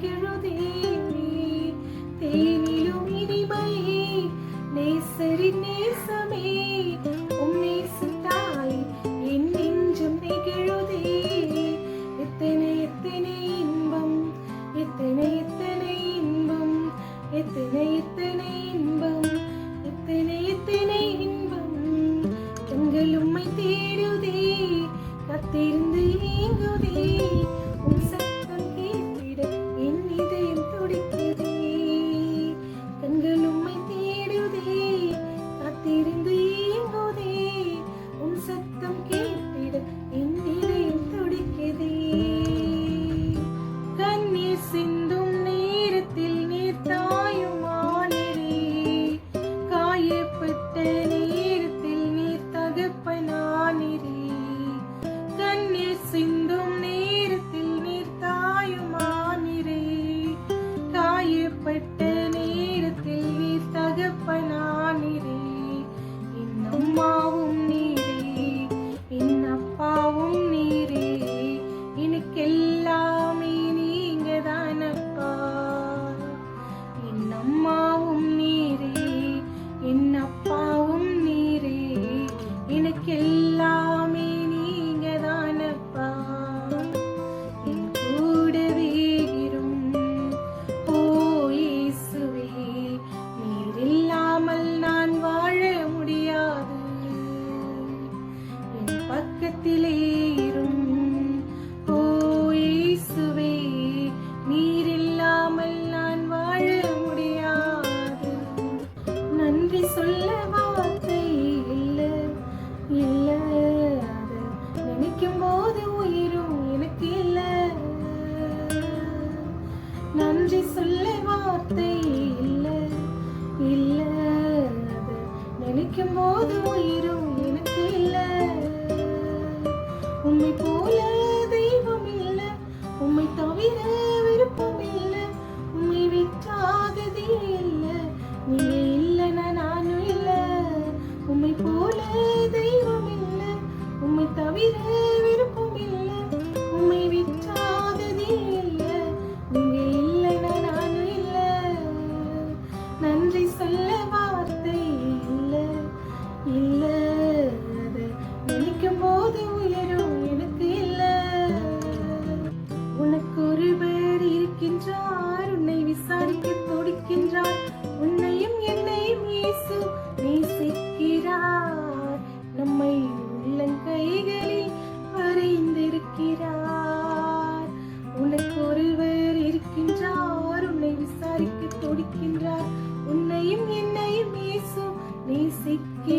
வாழ்கெழுதேனி தேனிலும் இனிமை நேசரி நேசமே உம்மை சுட்டாய் என் நெஞ்சம் நெகிழுதே எத்தனை எத்தனை இன்பம் எத்தனை எத்தனை இன்பம் எத்தனை எத்தனை இன்பம் எத்தனை எத்தனை இன்பம் எங்கள் உம்மை தேடுதே கத்திருந்து என் பக்கத்திலே இரும். ஓ இயேசுவே நீர் இல்லாமல் நான் வாழ முடியாது. நன்றி சொல்ல வார்த்தை இல்ல இல்ல அத நினைக்கும் போது உயிரும் எனக்கு இல்லை. நன்றி சொல்ல வார்த்தை நினைக்கும் போது உயிரும் எனக்கு உம்மை போல தெய்வம் இல்ல உம்மை தவிர விருப்பம் இல்ல உம்மை விட்டாகதே இல்ல நீங்க இல்லைனா நானும் இல்ல. உம்மை போல தெய்வம் இல்ல உம்மை தவிர he